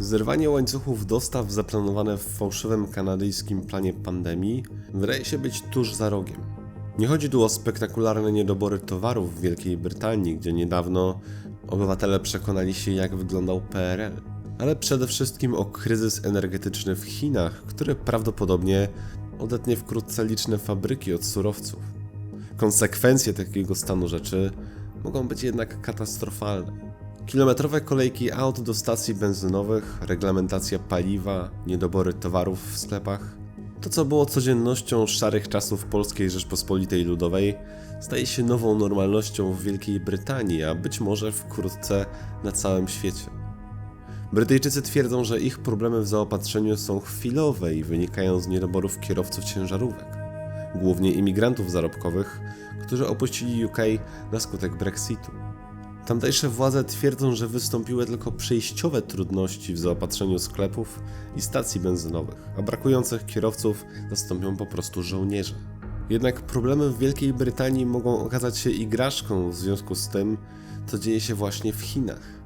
Zerwanie łańcuchów dostaw zaplanowane w fałszywym kanadyjskim planie pandemii wydaje się być tuż za rogiem. Nie chodzi tu o spektakularne niedobory towarów w Wielkiej Brytanii, gdzie niedawno obywatele przekonali się, jak wyglądał PRL, ale przede wszystkim o kryzys energetyczny w Chinach, który prawdopodobnie odetnie wkrótce liczne fabryki od surowców. Konsekwencje takiego stanu rzeczy mogą być jednak katastrofalne. Kilometrowe kolejki aut do stacji benzynowych, reglamentacja paliwa, niedobory towarów w sklepach. To, co było codziennością szarych czasów Polskiej Rzeczpospolitej Ludowej, staje się nową normalnością w Wielkiej Brytanii, a być może wkrótce na całym świecie. Brytyjczycy twierdzą, że ich problemy w zaopatrzeniu są chwilowe i wynikają z niedoborów kierowców ciężarówek, głównie imigrantów zarobkowych, którzy opuścili UK na skutek Brexitu. Tamtejsze władze twierdzą, że wystąpiły tylko przejściowe trudności w zaopatrzeniu sklepów i stacji benzynowych, a brakujących kierowców zastąpią po prostu żołnierze. Jednak problemy w Wielkiej Brytanii mogą okazać się igraszką w związku z tym, co dzieje się właśnie w Chinach.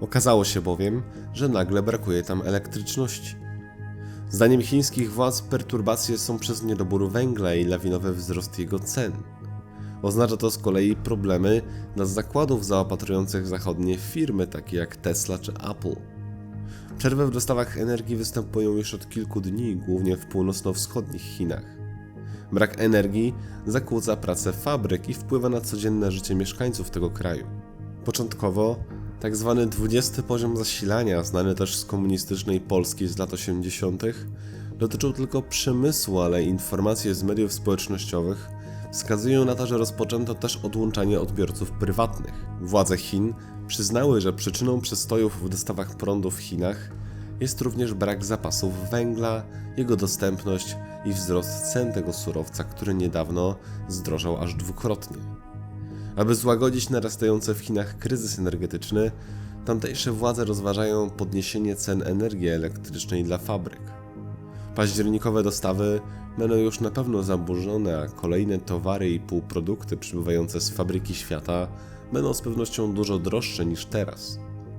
Okazało się bowiem, że nagle brakuje tam elektryczności. Zdaniem chińskich władz perturbacje są przez niedobór węgla i lawinowy wzrost jego cen. Oznacza to z kolei problemy dla zakładów zaopatrujących zachodnie firmy takie jak Tesla czy Apple. Przerwy w dostawach energii występują już od kilku dni, głównie w północno-wschodnich Chinach. Brak energii zakłóca pracę fabryk i wpływa na codzienne życie mieszkańców tego kraju. Początkowo tak zwany 20 poziom zasilania, znany też z komunistycznej Polski z lat 80., dotyczył tylko przemysłu, ale informacje z mediów społecznościowych wskazują na to, że rozpoczęto też odłączanie odbiorców prywatnych. Władze Chin przyznały, że przyczyną przestojów w dostawach prądu w Chinach jest również brak zapasów węgla, jego dostępność i wzrost cen tego surowca, który niedawno zdrożał aż dwukrotnie. Aby złagodzić narastający w Chinach kryzys energetyczny, tamtejsze władze rozważają podniesienie cen energii elektrycznej dla fabryk. Październikowe dostawy będą już na pewno zaburzone, a kolejne towary i półprodukty przybywające z fabryki świata będą z pewnością dużo droższe niż teraz.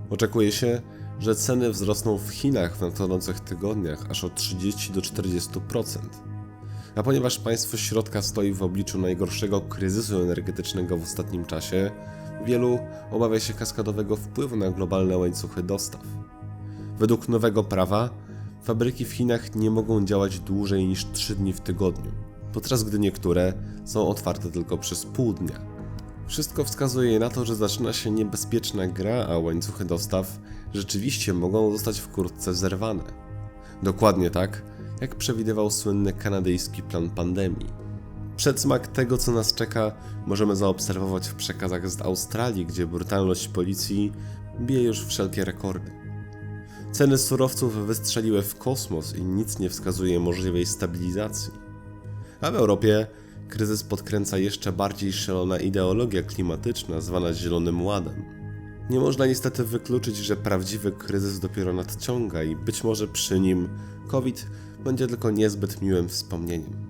Oczekuje się, że ceny wzrosną w Chinach w nadchodzących tygodniach aż o 30 do 40%. A ponieważ państwo środka stoi w obliczu najgorszego kryzysu energetycznego w ostatnim czasie, wielu obawia się kaskadowego wpływu na globalne łańcuchy dostaw. Według nowego prawa fabryki w Chinach nie mogą działać dłużej niż 3 dni w tygodniu, podczas gdy niektóre są otwarte tylko przez pół dnia. Wszystko wskazuje na to, że zaczyna się niebezpieczna gra, a łańcuchy dostaw rzeczywiście mogą zostać wkrótce zerwane. Dokładnie tak, jak przewidywał słynny kanadyjski plan pandemii. Przedsmak tego, co nas czeka, możemy zaobserwować w przekazach z Australii, gdzie brutalność policji bije już wszelkie rekordy. Ceny surowców wystrzeliły w kosmos i nic nie wskazuje możliwej stabilizacji. A w Europie kryzys podkręca jeszcze bardziej szalona ideologia klimatyczna zwana Zielonym Ładem. Nie można niestety wykluczyć, że prawdziwy kryzys dopiero nadciąga i być może przy nim COVID będzie tylko niezbyt miłym wspomnieniem.